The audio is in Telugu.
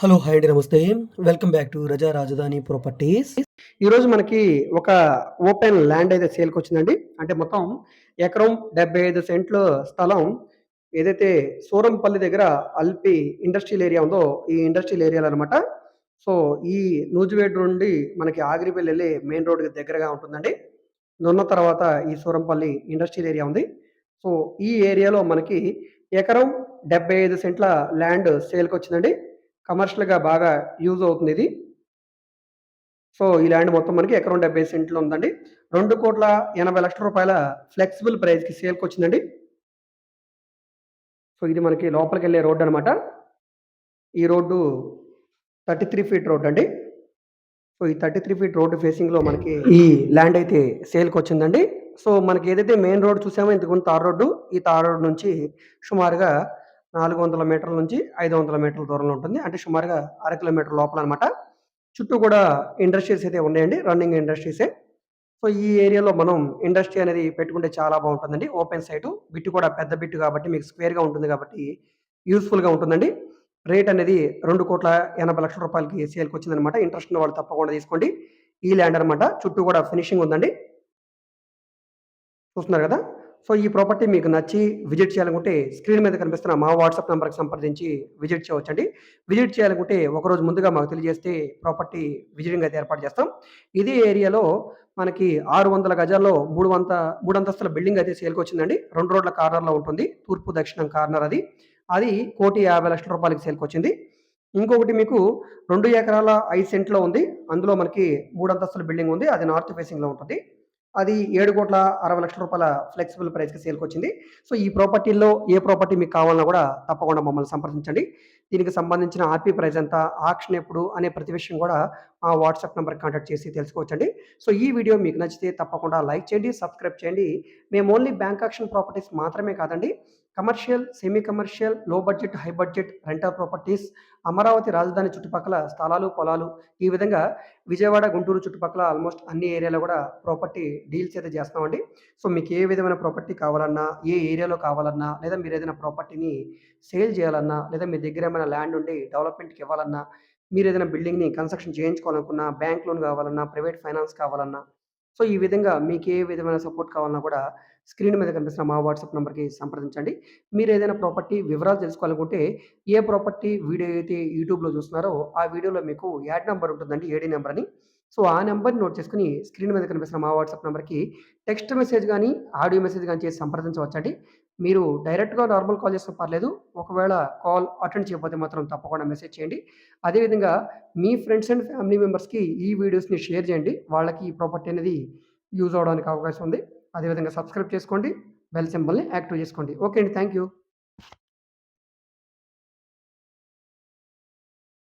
హలో హాయ్ నమస్తే. వెల్కమ్ బ్యాక్ టు రజా రాజధాని ప్రాపర్టీస్. ఈరోజు మనకి ఒక ఓపెన్ ల్యాండ్ అయితే సేల్కి వచ్చిందండి. అంటే మొత్తం ఎకరం డెబ్బై ఐదు సెంట్ల స్థలం. ఏదైతే సూరంపల్లి దగ్గర అల్పి ఇండస్ట్రియల్ ఏరియా ఉందో ఈ ఇండస్ట్రియల్ ఏరియాలో అనమాట సో ఈ నూజివేడ్ నుండి మనకి ఆగిరిపల్లి వెళ్ళి మెయిన్ రోడ్కి దగ్గరగా ఉంటుందండి. నున్న తర్వాత ఈ సూరంపల్లి ఇండస్ట్రియల్ ఏరియా ఉంది. సో ఈ ఏరియాలో మనకి ఎకరం డెబ్బై ఐదు సెంట్ల ల్యాండ్ సేల్కి వచ్చిందండి. కమర్షియల్గా బాగా యూజ్ అవుతుంది ఇది. సో ఈ ల్యాండ్ మొత్తం మనకి ఎకరం డెబ్బై సెంట్లు ఉందండి. రెండు కోట్ల ఎనభై లక్షల రూపాయల ఫ్లెక్సిబుల్ ప్రైస్కి సేల్కి వచ్చిందండి. సో ఇది మనకి లోపలికి వెళ్ళే రోడ్డు అనమాట ఈ road thirty three feet road అండి. సో ఈ థర్టీ త్రీ ఫీట్ రోడ్డు ఫేసింగ్లో మనకి ఈ ల్యాండ్ అయితే సేల్కి వచ్చిందండి. సో మనకి ఏదైతే మెయిన్ రోడ్ చూసామో ఇంతకుముందు తార్ రోడ్డు ఈ తార్ రోడ్ నుంచి సుమారుగా నాలుగు వందల మీటర్ల నుంచి ఐదు వందల మీటర్ల దూరంలో ఉంటుంది. అంటే సుమారుగా అర కిలోమీటర్ లోపల అనమాట చుట్టూ కూడా ఇండస్ట్రీస్ అయితే ఉన్నాయండి. రన్నింగ్ ఇండస్ట్రీసే. సో ఈ ఏరియాలో మనం ఇండస్ట్రీ అనేది పెట్టుకుంటే చాలా బాగుంటుందండి. ఓపెన్ సైటు బిట్టు కూడా పెద్ద బిట్టు కాబట్టి మీకు స్క్వేర్గా ఉంటుంది కాబట్టి యూస్ఫుల్గా ఉంటుందండి. రేట్ అనేది రెండు కోట్ల ఎనభై లక్షల రూపాయలకి సేల్కి వచ్చిందనమాట ఇంట్రెస్ట్ ఉన్న వాళ్ళు తప్పకుండా తీసుకోండి. ఈ ల్యాండ్ అనమాట చుట్టూ కూడా ఫినిషింగ్ ఉందండి. చూస్తున్నారు కదా? సో ఈ ప్రాపర్టీ మీకు నచ్చి విజిట్ చేయాలనుకుంటే స్క్రీన్ మీద కనిపిస్తున్న మా వాట్సాప్ నెంబర్కి సంప్రదించి విజిట్ చేయవచ్చండి. విజిట్ చేయాలనుకుంటే ఒకరోజు ముందుగా మాకు తెలియజేస్తే ప్రాపర్టీ విజిటింగ్ అయితే ఏర్పాటు చేస్తాం. ఇదే ఏరియాలో మనకి ఆరు వందల గజాల్లో మూడు వంత మూడు అంతస్తుల బిల్డింగ్ అయితే సేల్కి వచ్చిందండి. రెండు రోడ్ల కార్నర్లో ఉంటుంది. తూర్పు దక్షిణం కార్నర్ అది. అది కోటి యాభై లక్షల రూపాయలకి సేల్కి వచ్చింది. ఇంకొకటి మీకు రెండు ఎకరాల ఐదు సెంట్లో ఉంది. అందులో మనకి మూడు అంతస్తుల బిల్డింగ్ ఉంది. అది నార్త్ ఫేసింగ్లో ఉంటుంది. అది ఏడు కోట్ల అరవై లక్షల రూపాయల ఫ్లెక్సిబుల్ ప్రైస్కి సేల్కి వచ్చింది. సో ఈ ప్రాపర్టీల్లో ఏ ప్రాపర్టీ మీకు కావాలన్నా కూడా తప్పకుండా మమ్మల్ని సంప్రదించండి. దీనికి సంబంధించిన ఆర్పీ ప్రైస్ ఎంత ఆక్షన్ ఎప్పుడు అనే ప్రతి విషయం కూడా మా వాట్సాప్ నెంబర్ కాంటాక్ట్ చేసి తెలుసుకోవచ్చండి. సో ఈ వీడియో మీకు నచ్చితే తప్పకుండా లైక్ చేయండి సబ్స్క్రైబ్ చేయండి. మేము ఓన్లీ బ్యాంక్ ఆక్షన్ ప్రాపర్టీస్ మాత్రమే కాదండి commercial semi కమర్షియల్లో budget high budget rental properties Amaravati రాజధాని చుట్టుపక్కల స్థలాలు పొలాలు ఈ విధంగా విజయవాడ గుంటూరు చుట్టుపక్కల ఆల్మోస్ట్ అన్ని ఏరియాలో కూడా ప్రాపర్టీ డీల్స్ అయితే చేస్తామండి సో మీకు ఏ విధమైన ప్రాపర్టీ కావాలన్నా ఏ ఏరియాలో కావాలన్నా లేదా మీరు ఏదైనా ప్రాపర్టీని సేల్ చేయాలన్నా లేదా మీ దగ్గర ఏమైనా ల్యాండ్ ఉండి డెవలప్మెంట్కి ఇవ్వాలన్నా మీరు ఏదైనా బిల్డింగ్ని కన్స్ట్రక్షన్ చేయించుకోవాలనుకున్నా బ్యాంక్ లోన్ కావాలన్నా ప్రైవేట్ ఫైనాన్స్ కావాలన్నా సో ఈ విధంగా మీకు ఏ విధమైన సపోర్ట్ కావాలన్నా కూడా స్క్రీన్ మీద కనిపిస్తున్న మా వాట్సాప్ నెంబర్కి సంప్రదించండి. మీరు ఏదైనా ప్రాపర్టీ వివరాలు తెలుసుకోవాలనుకుంటే ఏ ప్రాపర్టీ వీడియో అయితే యూట్యూబ్లో చూస్తున్నారో ఆ వీడియోలో మీకు యాడ్ నెంబర్ ఉంటుందండి ఏడీ నెంబర్ అని. సో ఆ నెంబర్ని నోట్ చేసుకుని స్క్రీన్ మీద కనిపిస్తున్న మా వాట్సాప్ నెంబర్కి టెక్స్ట్ మెసేజ్ కానీ ఆడియో మెసేజ్ కానీ చేసి సంప్రదించవచ్చండి. మీరు డైరెక్ట్గా నార్మల్ కాల్ చేస్తే పర్లేదు. ఒకవేళ కాల్ అటెండ్ చేయకపోతే మాత్రం తప్పకుండా మెసేజ్ చేయండి. అదేవిధంగా మీ ఫ్రెండ్స్ అండ్ ఫ్యామిలీ మెంబర్స్కి ఈ వీడియోస్ని షేర్ చేయండి. వాళ్ళకి ఈ ప్రాపర్టీ అనేది యూజ్ అవడానికి అవకాశం ఉంది. అదేవిధంగా సబ్స్క్రైబ్ చేసుకోండి. బెల్ సింబల్ని యాక్టివ్ చేసుకోండి. ఓకే అండి. Thank you